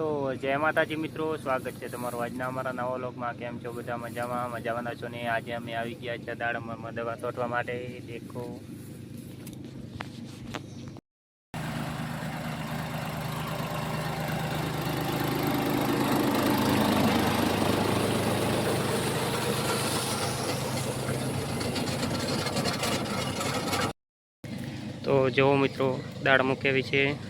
તો જય માતાજી મિત્રો, સ્વાગત છે તમારું આજના અમારા નવા લોકમાં કેમ છો બધા? મજામાં? મજાવાના છો ને? આજે અમે આવી ગયા છે દાડમાં દવા તોટવા માટે. દેખો. તો જુઓ મિત્રો દાળ મૂકેવી છે?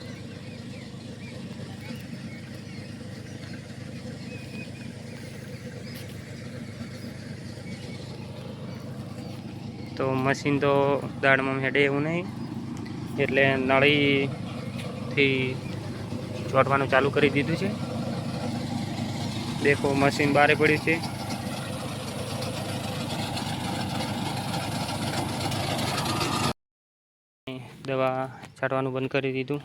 તો મશીન તો દાળમાં હેડે એવું નહીં. એટલે નળીથી ચોંટવાનું ચાલુ કરી દીધું છે. દેખો મશીન બારે પડ્યું છે. દવા છાંટવાનું બંધ કરી દીધું.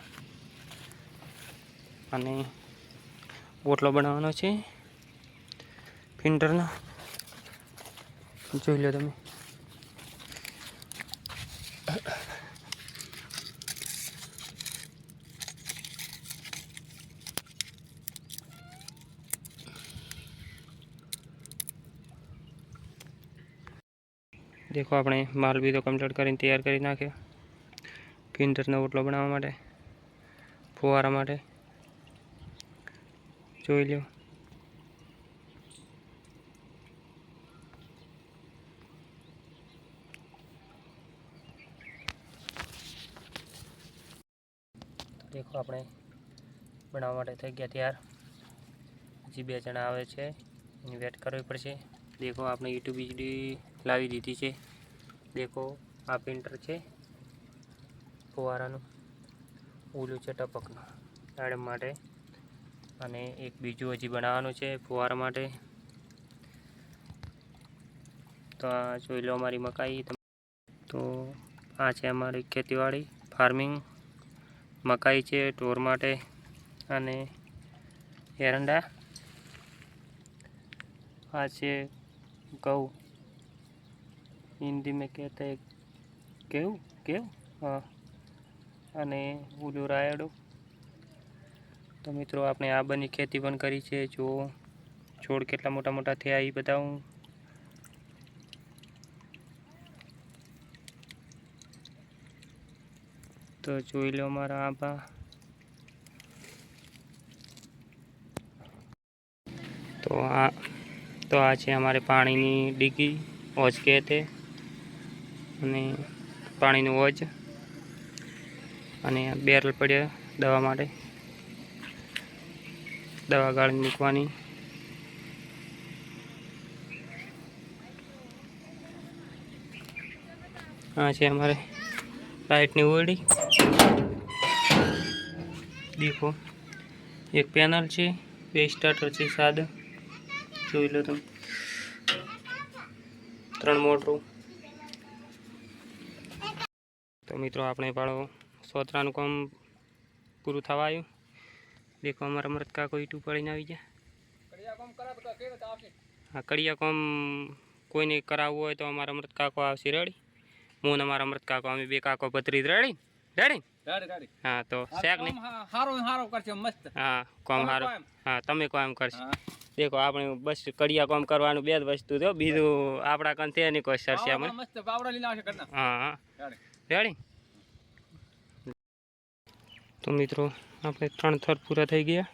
અને બોટલો બનાવવાનો છે. ફિલ્ટરનો. જોઈ લો તમે. દેખો આપણે માલ બીજો કમ્પ્લીટ કરીને તૈયાર કરી નાખ્યો ફિલ્ટરનો ઓટલો બનાવવા માટે, ફુવારા માટે. જોઈ લો દેખો આપણે બનાવવા માટે થઈ ગયા તૈયાર. હજી બે જણા આવે છે, એની વેટ કરવી પડશે. દેખો, આપણે યુટ્યુબ વીજળી લાવી દીધી છે. દેખો, આ પ્રિન્ટર છે. ફુવારાનું ઓલું છે ટપકનું દાડમ માટે. અને એક બીજું હજી બનાવવાનું છે, ફુવારા માટે. તો આ જોઈ લો અમારી મકાઈ. તો આ છે અમારી ખેતીવાડી ફાર્મિંગ મકાઈ છે, ઢોર માટે અને એરંડા. આ છે હિન્દી મેં કહેતા હે કેવું? કેવું? હા. અને ઓલું રાયડો. તો મિત્રો આપણે આ બની ખેતી પણ કરી છે. જો છોડ કેટલા મોટા મોટા થયા એ બતાવું. તો જોઈ લો મારા આંબા તો આ તો આ છે અમારે પાણીની ડીગી ઓજ કહે તે. અને પાણીનું ઓજ અને બેરલ પડ્યા દવા માટે. દવા ગાળીને મૂકવાની. આ છે અમારે લાઇટની ઓરડી. દેખો એક પેનલ છે, બે સ્ટાર્ટર છે, સાદા. જોઈ લો તમે. ત્રણ મોટરું. તો મિત્રો આપણે પાડો સોતરાનું કામ પૂરું થવા આવ્યું. દેખો અમારા મરદ કાકો ઈટું પડીને આવી જાય હા કડિયા કોમ કોઈને કરાવવું હોય તો અમારા અમૃત કાકો આવશે. રેડી હું અમારા મરદ કાકો અમે બે કાકો ભત્રી રેડી રેડી હા તો શેક નહીં કરશે મસ્ત. હા કોમ સારો સારું હા તમે કોમ કરશો. દેખો આપણે બસ કડિયા કામ કરવાનું બે જ વસ્તુ જો બીજું આપણા કંથે નહીં કોઈ સરસે હા રેડી. તો મિત્રો આપણે ત્રણ થર પૂરા થઈ ગયા.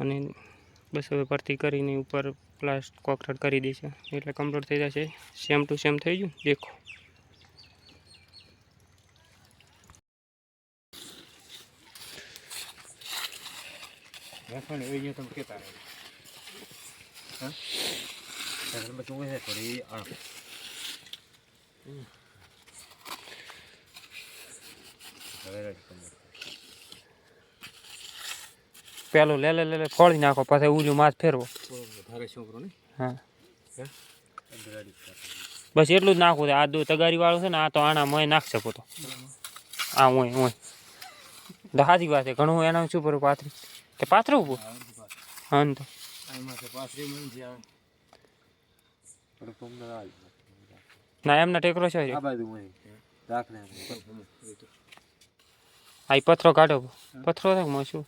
અને બસ હવે ભરતી કરીને ઉપર પ્લાસ્ટ કોકરેટ કરી દેશે એટલે કમ્પ્લીટ થઈ જશે. સેમ ટુ સેમ થઈ ગયું. દેખો. વેફણ એવી તમે કેતા રહે હા ત્યારે બધું હોય થોડી આ હવે રેડી તમે પેલું લે લે લે લે, ફોડી નાખો, પછી ઉજું માથ ફેરવો. હા. બસ એટલું જ નાખવું છે. આ દો તગારી વાળું છે ને, આ તો આના મોય નાખ શકો તો. આ ઓય ઓય દહાજી વાત છે. ઘણું એના શું પર પાથરી? કે પાથરું ઉભું? હા તો. ના એમના ટેકરો છે આ પથરો કાઢો. પથરો થાય શું